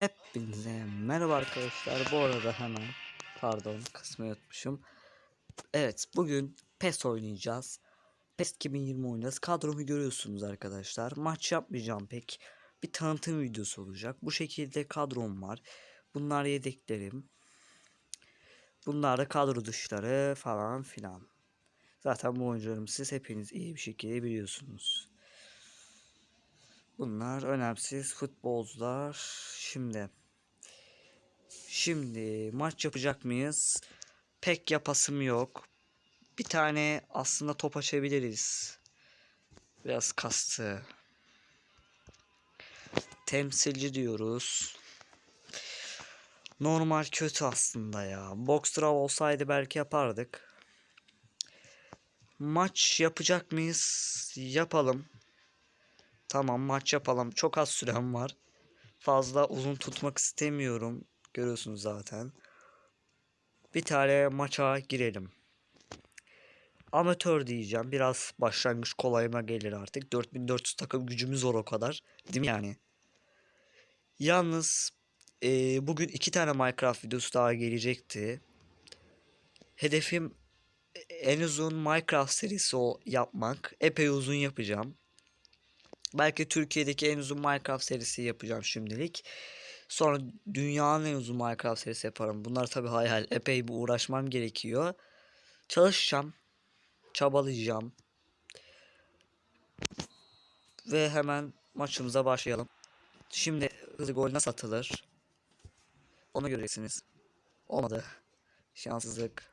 Hepinize merhaba arkadaşlar. Bu arada hemen pardon kısmı unutmuşum. Evet bugün PES oynayacağız. PES 2020 oynayacağız. Kadromu görüyorsunuz arkadaşlar. Maç yapmayacağım pek. Bir tanıtım videosu olacak. Bu şekilde kadrom var. Bunlar yedeklerim. Bunlar da kadro dışları falan filan. Zaten bu oyuncularımı siz hepiniz iyi bir şekilde biliyorsunuz. Bunlar önemsiz futbolcular. Şimdi Şimdi maç yapacak mıyız? Pek yapasım yok. Bir tane aslında top açabiliriz. Biraz kastı. Temsilci diyoruz. Normal kötü aslında ya. Box draw olsaydı belki yapardık. Maç yapacak mıyız? Yapalım. Tamam maç yapalım. Çok az sürem var. Fazla uzun tutmak istemiyorum. Görüyorsunuz zaten. Bir tane maça girelim. Amatör diyeceğim. Biraz başlangıç kolayıma gelir artık. 4400 takım gücümüz var o kadar. Değil mi yani? Yalnız e, bugün iki tane Minecraft videosu daha gelecekti. Hedefim en uzun Minecraft serisi o yapmak. Epey uzun yapacağım. Belki Türkiye'deki en uzun Minecraft serisi yapacağım şimdilik. Sonra dünyanın en uzun Minecraft serisi yaparım. Bunlar tabii hayal. Epey bir uğraşmam gerekiyor. Çalışacağım. Çabalayacağım. Ve hemen maçımıza başlayalım. Şimdi hızlı gol nasıl atılır? Onu göreceksiniz. Olmadı. Şanssızlık.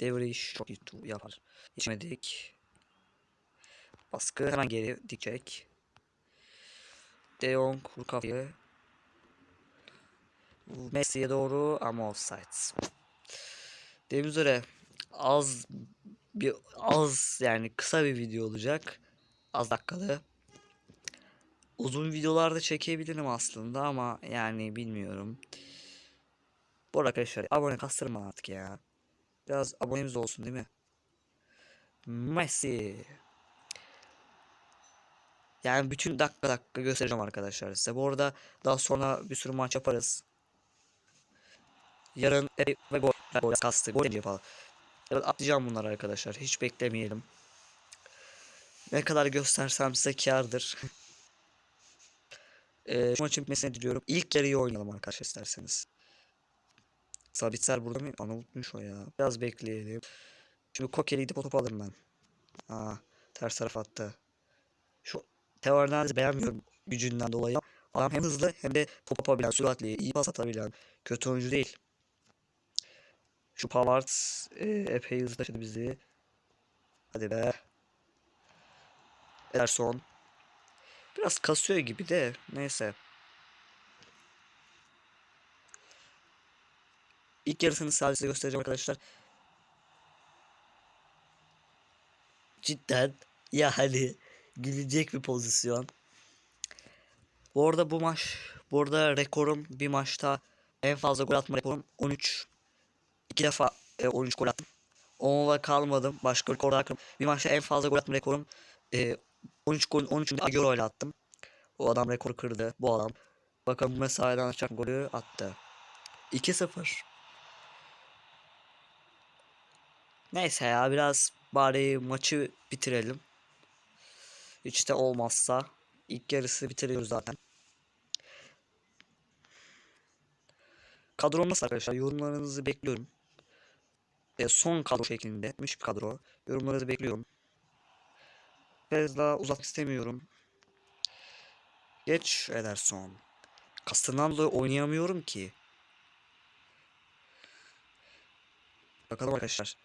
Devriş çok iyi yapar. İçmedik. Baskı hemen geri dikecek. De Jong vur kafayı. Messi'ye doğru ama offside. Dediğim üzere az bir az yani kısa bir video olacak. Az dakikalı. Uzun videolarda çekebilirim aslında ama yani bilmiyorum. Bu arkadaşlar abone kastırma artık ya. Biraz abonemiz olsun değil mi? Messi. Yani bütün dakika dakika göstereceğim arkadaşlar size. Bu arada daha sonra bir sürü maç yaparız. Yarın e, ve gol, gol kastı, gol yapalım. Yarın atlayacağım bunları arkadaşlar. Hiç beklemeyelim. Ne kadar göstersem size kârdır. e, şu maçın bitmesini diliyorum. İlk yarıyı oynayalım arkadaşlar isterseniz. Sabitser burada mı? Ana unutmuş o ya. Biraz bekleyelim. Şimdi Kokeli gidip o topu alırım ben. Aa, ters taraf attı. Teo Hernandez'i beğenmiyorum gücünden dolayı. Adam hem hızlı hem de top yapabilen, süratli, iyi pas atabilen. Kötü oyuncu değil. Şu Pavard e, epey hızlı taşıdı bizi. Hadi be. Ederson. Biraz kasıyor gibi de neyse. İlk yarısını sadece göstereceğim arkadaşlar. Cidden yani gülecek bir pozisyon. Bu arada bu maç bu arada rekorum bir maçta en fazla gol atma rekorum 13. İki defa e, 13 gol attım. Onunla kalmadım. Başka rekor kırdım. Bir maçta en fazla gol atma rekorum e, 13 gol 13. Agüero ile attım. O adam rekor kırdı. Bu adam. Bakın bu mesaiden açan golü attı. 2-0. Neyse ya biraz bari maçı bitirelim. Hiç de olmazsa ilk yarısı bitiriyoruz zaten. Kadrom nasıl arkadaşlar? Yorumlarınızı bekliyorum. E, son kadro şeklinde. Etmiş bir kadro. Yorumlarınızı bekliyorum. Fazla uzatmak istemiyorum. Geç Ederson. Kastından dolayı oynayamıyorum ki. Bakalım arkadaşlar.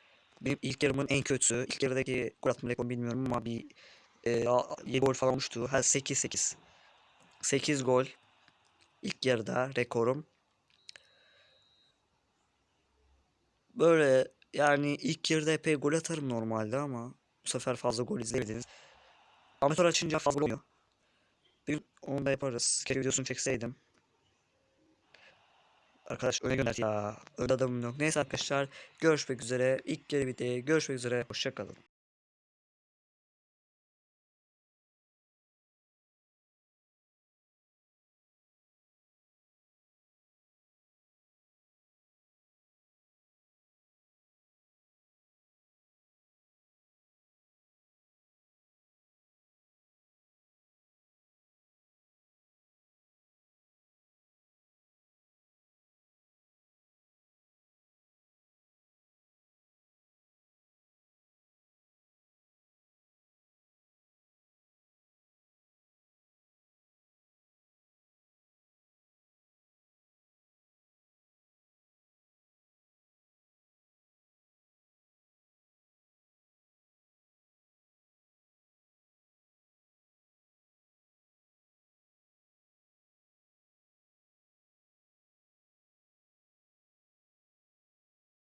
Benim ilk yarımın en kötüsü. İlk yarıdaki gol atma rekorumu bilmiyorum ama bir e, 7 gol falan olmuştu. Ha 8-8. 8 gol. İlk yarıda rekorum. Böyle yani ilk yarıda epey gol atarım normalde ama bu sefer fazla gol izlemediniz. Amatör açınca fazla olmuyor. Bir gün onu da yaparız. Keşke videosunu çekseydim. Arkadaş öne gönder ya. Öyle adamım yok. Neyse arkadaşlar görüşmek üzere. İlk yarı bitti. Görüşmek üzere. Hoşçakalın.